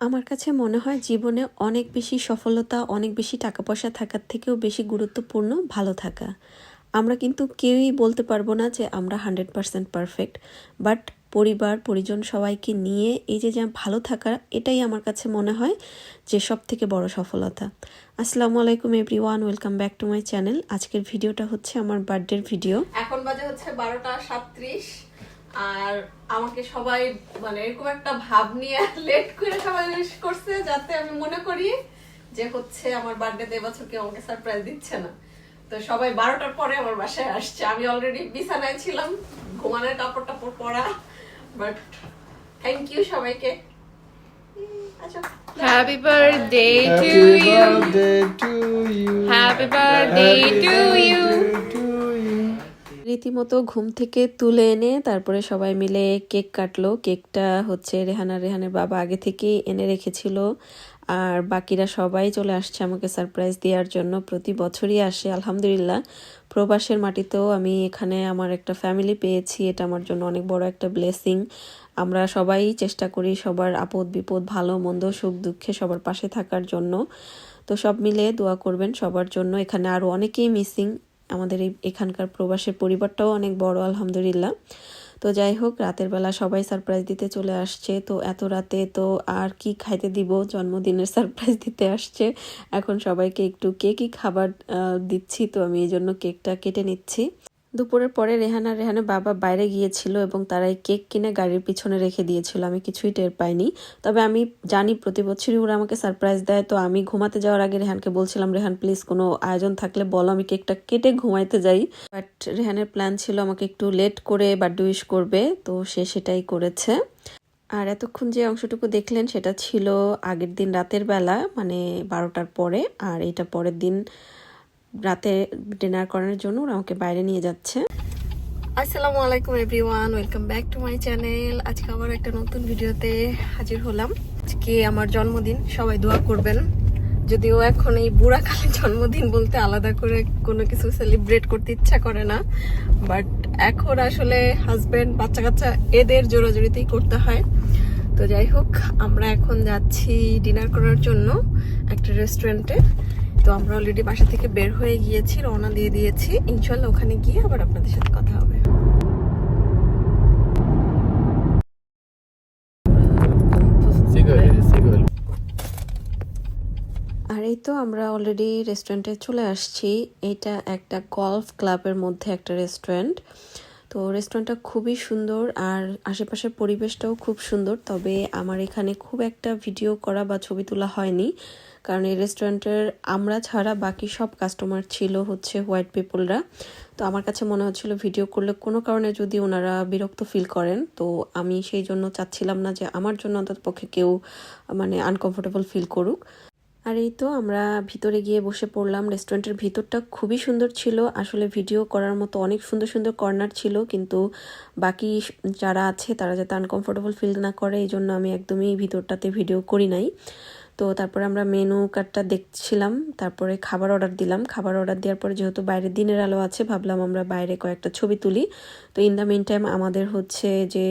আমার কাছে মনে হয় জীবনে অনেক বেশি সফলতা, অনেক বেশি টাকা পয়সা থাকার থেকেও বেশি গুরুত্বপূর্ণ ভালো থাকা। আমরা কিন্তু কেউই বলতে পারব না যে আমরা হান্ড্রেড পারসেন্ট পারফেক্ট, বাট পরিবার, পরিজন সবাইকে নিয়ে এই যে যে ভালো থাকা, এটাই আমার কাছে মনে হয় যে সব থেকে বড় সফলতা। আসসালামু আলাইকুম everyone welcome back to my channel. আজকের ভিডিওটা হচ্ছে আমার বার্থডের ভিডিও। এখন বাজে হচ্ছে বারোটা সাত্রিশ আর আমাকে সবাই মানে এরকম একটা ভাব নিয়ে লেট করে সবাই wish করছে যাতে আমি মনে করি যে হচ্ছে আমার বার্থডে এবছর কেউ আমাকে সারপ্রাইজ দিচ্ছে না তো সবাই বারোটার পরে আমার বাসায় আসছে আমি অলরেডি বিছানায় ছিলাম ঘুমানোর কাপড় টাপড় পরা বাট থ্যাংক ইউ সবাইকে আচ্ছা Happy birthday to Happy you. birthday to you. Happy birthday to you. রীতিমতো ঘুম থেকে তুলে এনে তারপরে সবাই মিলে কেক কাটলো। কেকটা হচ্ছে রেহানা রেহানের বাবা আগে থেকেই এনে রেখেছিল। আর বাকিরা সবাই চলে আসছে আমাকে সারপ্রাইজ দেওয়ার জন্য। প্রতি বছরই আসে, আলহামদুলিল্লাহ। প্রবাসের মাটিতেও আমি এখানে আমার একটা ফ্যামিলি পেয়েছি। এটা আমার জন্য অনেক বড় একটা ব্লেসিং আমরা সবাই চেষ্টা করি সবার আপদ বিপদ, ভালো মন্দ, সুখ দুঃখে সবার পাশে থাকার জন্য। তো সব মিলে দোয়া করবেন সবার জন্য। এখানে আরও অনেকেই মিসিং আমাদের এই এখানকার প্রবাসের পরিবারটাও অনেক বড়, আলহামদুলিল্লাহ। তো যাই হোক, রাতের বেলা সবাই সারপ্রাইজ দিতে চলে আসছে। তো এত রাতে তো আর কি খাইতে দিব? জন্মদিনের সারপ্রাইজ দিতে আসছে। এখন সবাইকে একটু কেকই খাবার দিচ্ছি। তো আমি এই জন্য কেকটা কেটে নিচ্ছি। দুপুরের পরে রেহানা রেহানা বাবা বাইরে গিয়েছিল এবং তারা এই কেক কিনে গাড়ির পিছনে রেখে দিয়েছিল। আমি কিছুই টের পাইনি। তবে আমি জানি প্রতি বছরই ওরা আমাকে সারপ্রাইজ দেয়। তো আমি ঘুমাতে যাওয়ার আগে রেহানকে বলছিলাম, রেহান প্লিজ কোনো আয়োজন থাকলে বলো, আমি কেকটা কেটে ঘুমাইতে যাই। বাট রেহানের প্ল্যান ছিল আমাকে একটু লেট করে বার্থডে উইশ করবে, তো সে সেটাই করেছে। আর এতক্ষণ যে অংশটুকু দেখলেন সেটা ছিল আগের দিন রাতের বেলা মানে বারোটার পরে, আর এটা পরের দিন রাতে ডিনার করার জন্য ওরা আমাকে বাইরে নিয়ে যাচ্ছে। আসসালামু আলাইকুম everyone welcome back to my channel আজকে আবার একটা নতুন ভিডিওতে হাজির হলাম। আজকে আমার জন্মদিন, সবাই দোয়া করবেন। যদিও এখন এই বুড়াকালে জন্মদিন বলতে আলাদা করে কোনো কিছু সেলিব্রেট করতে ইচ্ছা করে না। বাট এখন আসলে হাজবেন্ড বাচ্চা কাচ্চা এদের জোরাজোরিতেই করতে হয়। তো যাই হোক, আমরা এখন যাচ্ছি ডিনার করার জন্য একটা রেস্টুরেন্টে তো আমরা অলরেডি বাসা থেকে বের হয়ে গিয়েছি রওনা দিয়ে দিয়েছি। ইনশাল্লাহ ওখানে গিয়ে আবার আপনাদের সাথে কথা হবে. আর এই তো আমরা অলরেডি রেস্টুরেন্টে চলে আসছি। এটা একটা গলফ ক্লাবের মধ্যে একটা রেস্টুরেন্ট তো রেস্টুরেন্টটা খুবই সুন্দর আর আশেপাশের পরিবেশটাও খুব সুন্দর। তবে আমার এখানে খুব একটা ভিডিও করা বা ছবি তোলা হয়নি। কারণ এই রেস্টুরেন্টের আমরা ছাড়া বাকি সব কাস্টমার ছিল হচ্ছে হোয়াইট পিপলরা তো আমার কাছে মনে হচ্ছিল ভিডিও করলে কোনো কারণে যদি ওনারা বিরক্ত ফিল করেন, তো আমি সেই জন্য চাচ্ছিলাম না যে আমার জন্য অন্তত পক্ষে কেউ মানে আনকমফোর্টেবল ফিল করুক। আর এই তো আমরা ভিতরে গিয়ে বসে পড়লাম। রেস্টুরেন্টের ভিতরটা খুবই সুন্দর ছিল। আসলে ভিডিও করার মতো অনেক সুন্দর সুন্দর কর্নার ছিল, কিন্তু বাকি যারা আছে, তারা যাতে আনকমফোর্টেবল ফিল না করে, এই জন্য আমি একদমই ভিতরটাতে ভিডিও করি নাই। তো তারপরে আমরা মেনু কার্ডটা দেখছিলাম, তারপরে খাবার অর্ডার দিলাম। খাবার অর্ডার দেওয়ার পরে যেহেতু বাইরে দিনের আলো আছে, ভাবলাম আমরা বাইরে কয়েকটা ছবি তুলি। তো ইন দ্য মেন টাইম আমাদের হচ্ছে যে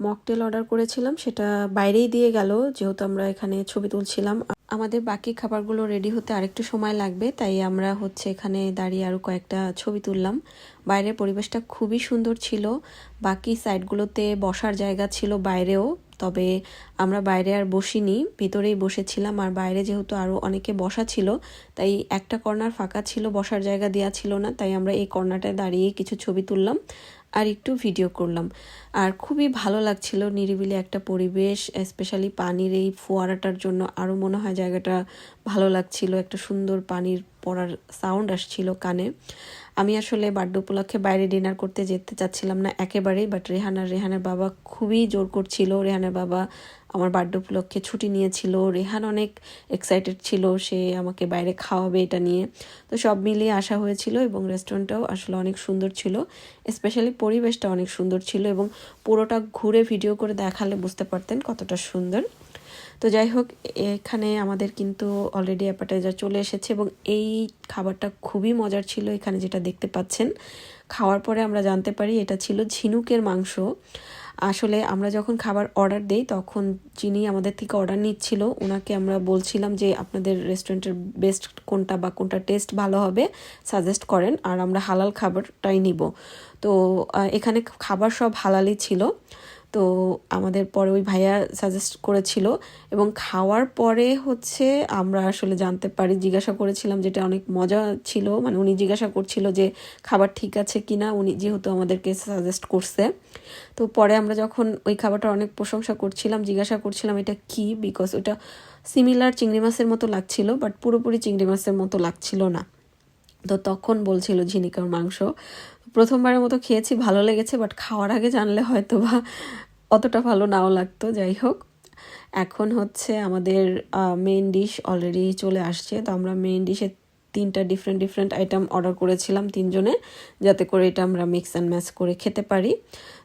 মকটেল অর্ডার করেছিলাম, সেটা বাইরেই দিয়ে গেল। যেহেতু আমরা এখানে ছবি তুলছিলাম আমাদের বাকি খাবারগুলো রেডি হতে আরেকটু সময় লাগবে, তাই আমরা হচ্ছে এখানে দাঁড়িয়ে আরও কয়েকটা ছবি তুললাম। বাইরের পরিবেশটা খুবই সুন্দর ছিল, বাকি সাইডগুলোতে বসার জায়গা ছিল বাইরেও, তবে আমরা বাইরে আর বসিনি, ভিতরেই বসেছিলাম, আর বাইরে যেহেতু আরও অনেকে বসা ছিল, তাই একটা কর্নার ফাঁকা ছিল, বসার জায়গা দেওয়া ছিল না, তাই আমরা এই কর্নারটায় দাঁড়িয়ে কিছু ছবি তুললাম। আর একটু ভিডিও করলাম। আর খুবই ভালো লাগছিল নিরিবিলি একটা পরিবেশ স্পেশালি পানির এই ফোয়ারাটার জন্য। আরও মনে হয় জায়গাটা ভালো লাগছিল, একটা সুন্দর পানির পড়ার সাউন্ড আসছিল কানে। আমি আসলে বার্থডে উপলক্ষে বাইরে ডিনার করতে যেতে চাচ্ছিলাম না একেবারেই বাট রেহানার, রেহানের বাবা খুবই জোর করছিল। রেহানের বাবা আমার বার্থডে উপলক্ষে ছুটি নিয়েছিল। রেহান অনেক এক্সাইটেড ছিল, সে আমাকে বাইরে খাওয়াবে এটা নিয়ে। তো সব মিলিয়ে আসা হয়েছিল এবং রেস্টুরেন্টটাও আসলে অনেক সুন্দর ছিল। স্পেশালি পরিবেশটা অনেক সুন্দর ছিল এবং পুরোটা ঘুরে ভিডিও করে দেখালে বুঝতে পারতেন কতটা সুন্দর। তো যাই হোক এখানে আমাদের কিন্তু অলরেডি অ্যাপাটাইজার চলে এসেছে এবং এই খাবারটা খুবই মজার ছিল এখানে যেটা দেখতে পাচ্ছেন। খাওয়ার পরে আমরা জানতে পারি এটা ছিল ঝিনুকের মাংস। আসলে আমরা যখন খাবার অর্ডার দেই, তখন যিনি আমাদের থেকে অর্ডার নিচ্ছিল ওনাকে আমরা বলছিলাম যে আপনাদের রেস্টুরেন্টের বেস্ট কোনটা বা কোনটা টেস্ট ভালো হবে সাজেস্ট করেন আর আমরা হালাল খাবারটাই নিব। তো এখানে খাবার সব হালালই ছিল। তো আমাদের পরে ওই ভাইয়া সাজেস্ট করেছিল এবং খাওয়ার পরে হচ্ছে আমরা আসলে জানতে পারি, জিজ্ঞাসা করেছিলাম যেটা অনেক মজা ছিল মানে উনি জিজ্ঞাসা করছিল যে খাবার ঠিক আছে কি না উনি যেহেতু আমাদেরকে সাজেস্ট করছে। তো পরে আমরা যখন ওই খাবারটা অনেক প্রশংসা করছিলাম, জিজ্ঞাসা করছিলাম এটা কি? বিকজ ওটা সিমিলার চিংড়ি মাছের মতো লাগছিল বাট পুরোপুরি চিংড়ি মাছের মতো লাগছিল না। তো তখন বলছিল ঝিনিকার মাংস। প্রথমবারের মতো খেয়েছি, ভালো লেগেছে বাট খাওয়ার আগে জানলে হয়তো বা অতটা ভালো নাও লাগতো, যাই হোক। এখন হচ্ছে আমাদের মেইন ডিশ অলরেডি চলে আসছে। তো আমরা মেইন ডিশে তিনটা ডিফারেন্ট ডিফারেন্ট আইটেম অর্ডার করেছিলাম তিনজনে, যাতে করে এটা আমরা মিক্স অ্যান্ড ম্যাচ করে খেতে পারি।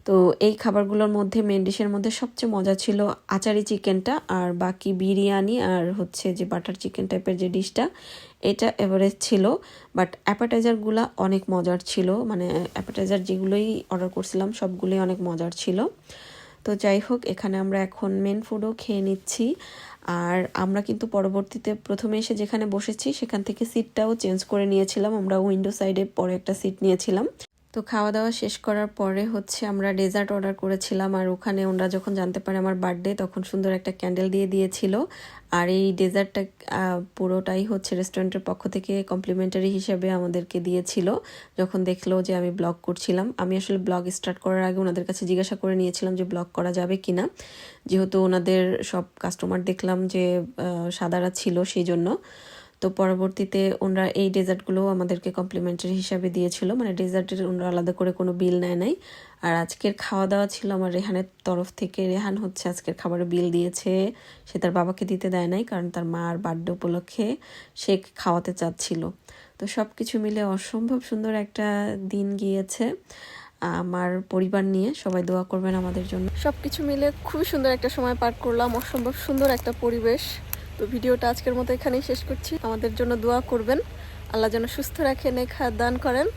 তো এই খাবারগুলোর মধ্যে মেন ডিশের মধ্যে সবচেয়ে মজা ছিল আচারি চিকেনটা আর বাকি বিরিয়ানি আর হচ্ছে যে বাটার চিকেন টাইপের যে ডিশটা এটা এভারেজ ছিল। বাট অ্যাপাটাইজারগুলো অনেক মজার ছিল। মানে অ্যাপাটাইজার যেগুলোই অর্ডার করছিলাম, সবগুলোই অনেক মজার ছিল। তো যাই হোক, এখানে আমরা এখন মেন ফুডও খেয়ে নিচ্ছি। আর আমরা কিন্তু পরবর্তীতে প্রথমে এসে যেখানে বসেছি, সেখান থেকে সিটটাও চেঞ্জ করে নিয়েছিলাম। আমরা উইন্ডো সাইডে পরে একটা সিট নিয়েছিলাম। তো খাওয়া দাওয়া শেষ করার পরে হচ্ছে আমরা ডেজার্ট অর্ডার করেছিলাম আর ওখানে ওনারা যখন জানতে পারে আমার বার্থডে তখন সুন্দর একটা ক্যান্ডেল দিয়ে দিয়েছিল। আর এই ডেজার্টটা পুরোটাই হচ্ছে রেস্টুরেন্টের পক্ষ থেকে কমপ্লিমেন্টারি হিসেবে আমাদেরকে দিয়েছিল। যখন দেখল যে আমি ব্লগ করছিলাম, আমি আসলে ব্লগ স্টার্ট করার আগে ওনাদের কাছে জিজ্ঞাসা করে নিয়েছিলাম যে ব্লগ করা যাবে কি না যেহেতু ওনাদের সব কাস্টমার দেখলাম যে সাদারা ছিল সেই জন্য। তো পরবর্তীতে ওনারা এই ডেজার্টগুলো আমাদেরকে কমপ্লিমেন্টারি হিসাবে দিয়েছিল। মানে ডেজার্টের ওনারা আলাদা করে কোনো বিল নেয় নাই। আর আজকের খাওয়া দাওয়া ছিল আমার রেহানের তরফ থেকে। রেহান হচ্ছে আজকের খাবারের বিল দিয়েছে। সে তার বাবাকে দিতে দেয় নাই, কারণ তার মার বার্থডে উপলক্ষে সে খাওয়াতে চাচ্ছিল। তো সব কিছু মিলে অসম্ভব সুন্দর একটা দিন গিয়েছে আমার পরিবার নিয়ে। সবাই দোয়া করবেন আমাদের জন্য। সব কিছু মিলে খুবই সুন্দর একটা সময় পার করলাম। অসম্ভব সুন্দর একটা পরিবেশ। তো ভিডিওটা আজকের মতো এখানেই শেষ করছি। আমাদের জন্য দোয়া করবেন। আল্লাহ যেন সুস্থ রাখেন এই খাদ্য দান করেন।